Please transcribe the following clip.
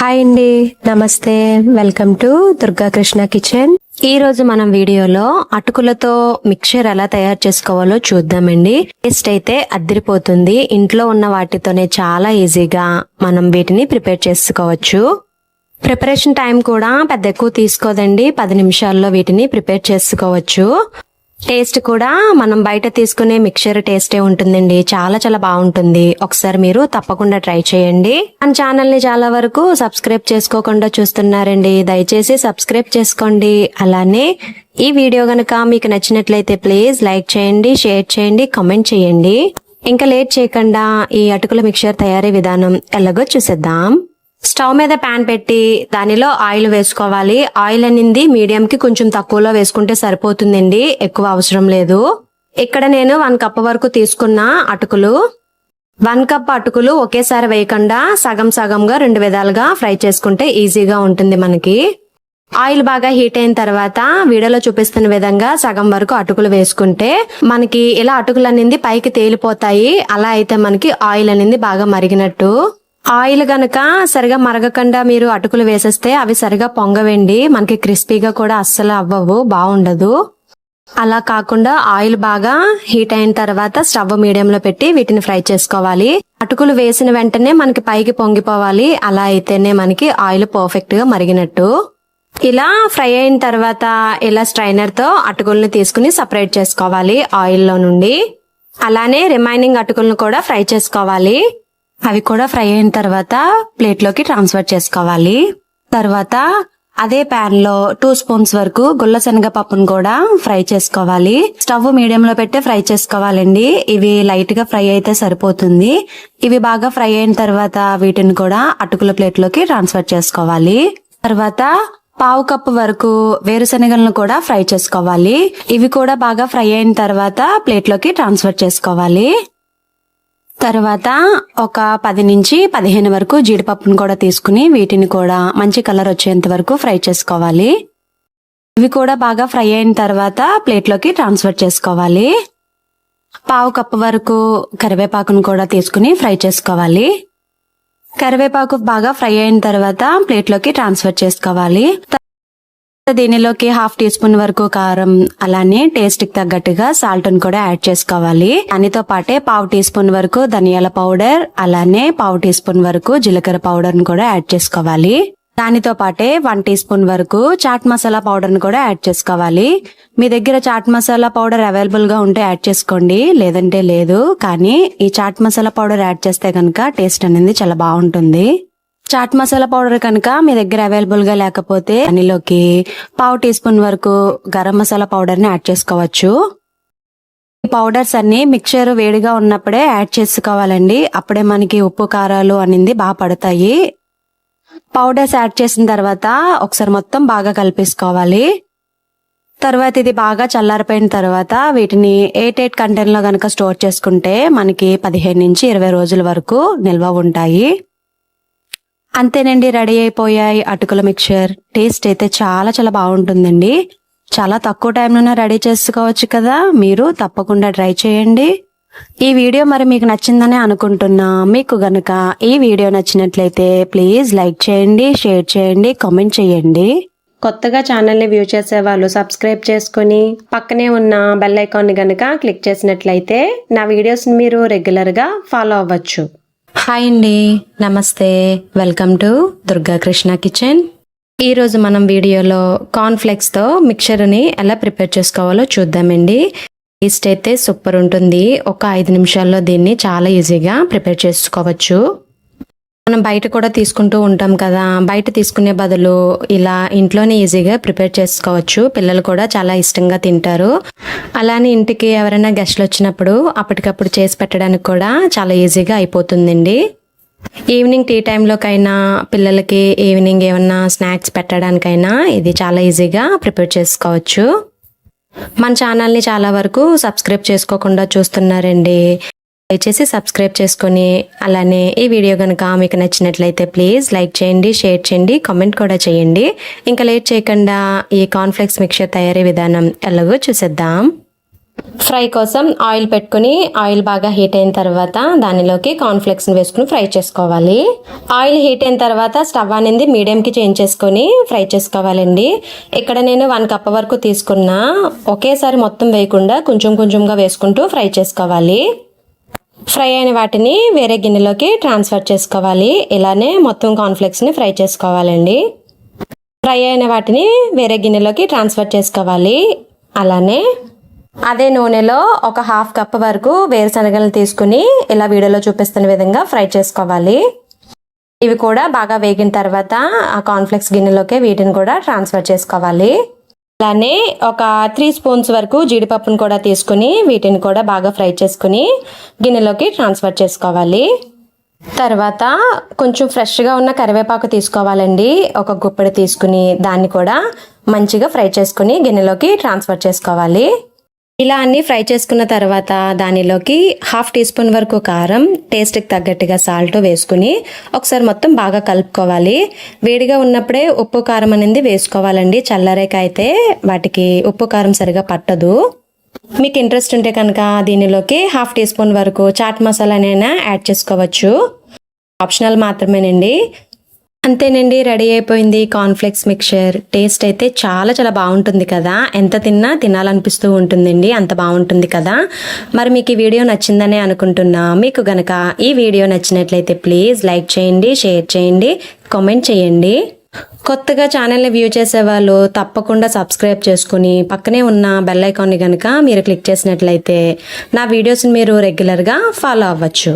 Hi అండి నమస్తే welcome to Durga Krishna kitchen ఈ రోజు మనం వీడియోలో అటుకులతో మిక్చర్ ఎలా తయారు చేసుకోవాలో చూద్దామండి. టేస్ట్ అయితే అద్దరిపోతుంది. ఇంట్లో ఉన్న వాటితోనే చాలా ఈజీగా మనం వీటిని ప్రిపేర్ చేసుకోవచ్చు. ప్రిపరేషన్ టైం కూడా పెద్ద ఎక్కువ తీసుకోదండి. పది నిమిషాల్లో వీటిని ప్రిపేర్ చేసుకోవచ్చు. టేస్ట్ కూడా మనం బయట తీసుకునే మిక్చర్ టేస్టే ఉంటుందండి. చాలా చాలా బాగుంటుంది. ఒకసారి మీరు తప్పకుండా ట్రై చేయండి. మన ఛానల్ని చాలా వరకు సబ్స్క్రైబ్ చేసుకోకుండా చూస్తున్నారండి. దయచేసి సబ్స్క్రైబ్ చేసుకోండి. అలానే ఈ వీడియో గనక మీకు నచ్చినట్లయితే ప్లీజ్ లైక్ చేయండి షేర్ చేయండి కామెంట్ చేయండి. ఇంకా లేట్ చేయకుండా ఈ అటుకుల మిక్చర్ తయారీ విధానం ఎలాగో చూసేద్దాం. స్టవ్ మీద ప్యాన్ పెట్టి దానిలో ఆయిల్ వేసుకోవాలి. ఆయిల్ అనేది మీడియంకి కొంచెం తక్కువలో వేసుకుంటే సరిపోతుందండి. ఎక్కువ అవసరం లేదు. ఇక్కడ నేను వన్ కప్ వరకు తీసుకున్న అటుకులు. వన్ కప్ అటుకులు ఒకేసారి వేయకుండా సగం సగంగా రెండు విధాలుగా ఫ్రై చేసుకుంటే ఈజీగా ఉంటుంది మనకి. ఆయిల్ బాగా హీట్ అయిన తర్వాత వీడియోలో చూపిస్తున్న విధంగా సగం వరకు అటుకులు వేసుకుంటే మనకి ఇలా అటుకులు అనేది పైకి తేలిపోతాయి. అలా అయితే మనకి ఆయిల్ అనేది బాగా మరిగినట్టు. ఆయిల్ గనక సరిగా మరగకుండా మీరు అటుకులు వేసేస్తే అవి సరిగా పొంగవండి. మనకి క్రిస్పీగా కూడా అస్సలు అవ్వవు బాగుండదు. అలా కాకుండా ఆయిల్ బాగా హీట్ అయిన తర్వాత స్టవ్ మీడియంలో పెట్టి వీటిని ఫ్రై చేసుకోవాలి. అటుకులు వేసిన వెంటనే మనకి పైకి పొంగిపోవాలి. అలా అయితేనే మనకి ఆయిల్ పర్ఫెక్ట్గా మరిగినట్టు. ఇలా ఫ్రై అయిన తర్వాత ఇలా స్ట్రైనర్తో అటుకుల్ని తీసుకుని సపరేట్ చేసుకోవాలి ఆయిల్లో నుండి. అలానే రిమైనింగ్ అటుకులను కూడా ఫ్రై చేసుకోవాలి. అవి కూడా ఫ్రై అయిన తర్వాత ప్లేట్లోకి ట్రాన్స్ఫర్ చేసుకోవాలి. తర్వాత అదే ప్యాన్లో టూ స్పూన్స్ వరకు గుల్ల పప్పును కూడా ఫ్రై చేసుకోవాలి. స్టవ్ మీడియం లో పెట్టి ఫ్రై చేసుకోవాలండి. ఇవి లైట్గా ఫ్రై అయితే సరిపోతుంది. ఇవి బాగా ఫ్రై అయిన తర్వాత వీటిని కూడా అటుకుల ప్లేట్లోకి ట్రాన్స్ఫర్ చేసుకోవాలి. తర్వాత పావు కప్పు వరకు వేరుశనగలను కూడా ఫ్రై చేసుకోవాలి. ఇవి కూడా బాగా ఫ్రై అయిన తర్వాత ప్లేట్లోకి ట్రాన్స్ఫర్ చేసుకోవాలి. తర్వాత ఒక పది నుంచి పదిహేను వరకు జీడిపప్పును కూడా తీసుకుని వీటిని కూడా మంచి కలర్ వచ్చేంత వరకు ఫ్రై చేసుకోవాలి. ఇవి కూడా బాగా ఫ్రై అయిన తర్వాత ప్లేట్లోకి ట్రాన్స్ఫర్ చేసుకోవాలి. పావు కప్పు వరకు కరివేపాకును కూడా తీసుకుని ఫ్రై చేసుకోవాలి. కరివేపాకు బాగా ఫ్రై అయిన తర్వాత ప్లేట్లోకి ట్రాన్స్ఫర్ చేసుకోవాలి. దీనిలోకి హాఫ్ టీ స్పూన్ వరకు కారం అలానే టేస్ట్కి తగ్గట్టుగా సాల్ట్ కూడా యాడ్ చేసుకోవాలి. దానితో పాటే పావు టీ స్పూన్ వరకు ధనియాల పౌడర్ అలానే పావు టీ స్పూన్ వరకు జీలకర్ర పౌడర్ కూడా యాడ్ చేసుకోవాలి. దానితో పాటే వన్ టీ స్పూన్ వరకు చాట్ మసాలా పౌడర్ను కూడా యాడ్ చేసుకోవాలి. మీ దగ్గర చాట్ మసాలా పౌడర్ అవైలబుల్గా ఉంటే యాడ్ చేసుకోండి. లేదంటే లేదు కానీ ఈ చాట్ మసాలా పౌడర్ యాడ్ చేస్తే కనుక టేస్ట్ అనేది చాలా బాగుంటుంది. చాట్ మసాలా పౌడర్ కనుక మీ దగ్గర అవైలబుల్గా లేకపోతే దానిలోకి పావు టీ స్పూన్ వరకు గరం మసాలా పౌడర్ని యాడ్ చేసుకోవచ్చు. ఈ పౌడర్స్ అన్ని మిక్చర్ వేడిగా ఉన్నప్పుడే యాడ్ చేసుకోవాలండి. అప్పుడే మనకి ఉప్పు కారాలు అనేది బాగా పడతాయి. పౌడర్స్ యాడ్ చేసిన తర్వాత ఒకసారి మొత్తం బాగా కలిపేసుకోవాలి. తర్వాత ఇది బాగా చల్లారిపోయిన తర్వాత వీటిని ఎయిట్ ఎయిట్ కంటెంట్లో కనుక స్టోర్ చేసుకుంటే మనకి పదిహేను నుంచి ఇరవై రోజుల వరకు నిల్వ ఉంటాయి. అంతేనండి రెడీ అయిపోయాయి అటుకుల మిక్చర్. టేస్ట్ అయితే చాలా చాలా బాగుంటుందండి. చాలా తక్కువ టైంలోనే రెడీ చేసుకోవచ్చు కదా. మీరు తప్పకుండా ట్రై చేయండి. ఈ వీడియో మరి మీకు నచ్చిందని అనుకుంటున్నా. మీకు గనక ఈ వీడియో నచ్చినట్లయితే ప్లీజ్ లైక్ చేయండి షేర్ చేయండి కామెంట్ చేయండి. కొత్తగా ఛానల్ని వ్యూ చేసే వాళ్ళు సబ్స్క్రైబ్ చేసుకుని పక్కనే ఉన్న బెల్ ఐకాన్ని గనక క్లిక్ చేసినట్లయితే నా వీడియోస్ని మీరు రెగ్యులర్గా ఫాలో అవ్వచ్చు. హాయ్ అండి నమస్తే. Welcome to Durga Krishna kitchen. ఈరోజు మనం వీడియోలో కార్న్ఫ్లెక్స్తో మిక్చర్ని ఎలా ప్రిపేర్ చేసుకోవాలో చూద్దామండి. టేస్ట్ అయితే సూపర్ ఉంటుంది. ఒక ఐదు నిమిషాల్లో దీన్ని చాలా ఈజీగా ప్రిపేర్ చేసుకోవచ్చు. మనం బయట కూడా తీసుకుంటూ ఉంటాం కదా. బయట తీసుకునే బదులు ఇలా ఇంట్లోనే ఈజీగా ప్రిపేర్ చేసుకోవచ్చు. పిల్లలు కూడా చాలా ఇష్టంగా తింటారు. అలానే ఇంటికి ఎవరైనా గెస్ట్లు వచ్చినప్పుడు అప్పటికప్పుడు చేసి పెట్టడానికి కూడా చాలా ఈజీగా అయిపోతుందండి. ఈవినింగ్ టీ టైంలోకైనా పిల్లలకి ఈవినింగ్ ఏమన్నా స్నాక్స్ పెట్టడానికైనా ఇది చాలా ఈజీగా ప్రిపేర్ చేసుకోవచ్చు. మన ఛానల్ని చాలా వరకు సబ్స్క్రైబ్ చేసుకోకుండా చూస్తున్నారండి. దయచేసి సబ్స్క్రైబ్ చేసుకొని అలానే ఈ వీడియో కనుక మీకు నచ్చినట్లయితే ప్లీజ్ లైక్ చేయండి షేర్ చేయండి కామెంట్ కూడా చేయండి. ఇంకా లేట్ చేయకుండా ఈ కాన్ఫ్లెక్స్ మిక్చర్ తయారీ విధానం ఎలాగో చూసేద్దాం. ఫ్రై కోసం ఆయిల్ పెట్టుకుని ఆయిల్ బాగా హీట్ అయిన తర్వాత దానిలోకి కాన్ఫ్లెక్స్ని వేసుకుని ఫ్రై చేసుకోవాలి. ఆయిల్ హీట్ అయిన తర్వాత స్టవ్ అనేది మీడియంకి చేంజ్ చేసుకొని ఫ్రై చేసుకోవాలండి. ఇక్కడ నేను వన్ కప్ వరకు తీసుకున్న. ఒకేసారి మొత్తం వేయకుండా కొంచెం కొంచెంగా వేసుకుంటూ ఫ్రై చేసుకోవాలి. ఫ్రై అయిన వాటిని వేరే గిన్నెలోకి ట్రాన్స్ఫర్ చేసుకోవాలి. ఇలానే మొత్తం కార్న్ఫ్లెక్స్ని ఫ్రై చేసుకోవాలండి. ఫ్రై అయిన వాటిని వేరే గిన్నెలోకి ట్రాన్స్ఫర్ చేసుకోవాలి. అలానే అదే నూనెలో ఒక హాఫ్ కప్ వరకు వేరుశనగలను తీసుకుని ఇలా వీడియోలో చూపిస్తున్న విధంగా ఫ్రై చేసుకోవాలి. ఇవి కూడా బాగా వేగిన తర్వాత ఆ కాన్ఫ్లెక్స్ గిన్నెలోకి వీటిని కూడా ట్రాన్స్ఫర్ చేసుకోవాలి. అలానే ఒక త్రీ స్పూన్స్ వరకు జీడిపప్పును కూడా తీసుకుని వీటిని కూడా బాగా ఫ్రై చేసుకుని గిన్నెలోకి ట్రాన్స్ఫర్ చేసుకోవాలి. తర్వాత కొంచెం ఫ్రెష్గా ఉన్న కరివేపాకు తీసుకోవాలండి. ఒక గుప్పెడు తీసుకుని దాన్ని కూడా మంచిగా ఫ్రై చేసుకుని గిన్నెలోకి ట్రాన్స్ఫర్ చేసుకోవాలి. ఇలా అన్ని ఫ్రై చేసుకున్న తర్వాత దానిలోకి హాఫ్ టీ స్పూన్ వరకు కారం టేస్ట్కి తగ్గట్టుగా సాల్ట్ వేసుకుని ఒకసారి మొత్తం బాగా కలుపుకోవాలి. వేడిగా ఉన్నప్పుడే ఉప్పు కారం అనేది వేసుకోవాలండి. చల్లరేక అయితే వాటికి ఉప్పు కారం సరిగా పట్టదు. మీకు ఇంట్రెస్ట్ ఉంటే కనుక దీనిలోకి హాఫ్ టీ స్పూన్ వరకు చాట్ మసాలానైనా యాడ్ చేసుకోవచ్చు. ఆప్షనల్ మాత్రమేనండి. అంతేనండి రెడీ అయిపోయింది కాన్ఫ్లెక్స్ మిక్చర్ టేస్ట్ అయితే చాలా చాలా బాగుంటుంది కదా. ఎంత తిన్నా తినాలనిపిస్తూ ఉంటుందండి అంత బాగుంటుంది కదా. మరి మీకు ఈ వీడియో నచ్చిందనే అనుకుంటున్నా. మీకు గనక ఈ వీడియో నచ్చినట్లయితే ప్లీజ్ లైక్ చేయండి షేర్ చేయండి కామెంట్ చేయండి. కొత్తగా ఛానల్ని వ్యూ చేసే వాళ్ళు తప్పకుండా సబ్స్క్రైబ్ చేసుకుని పక్కనే ఉన్న బెల్ ఐకాన్ని కనుక మీరు క్లిక్ చేసినట్లయితే నా వీడియోస్ని మీరు రెగ్యులర్గా ఫాలో అవ్వచ్చు.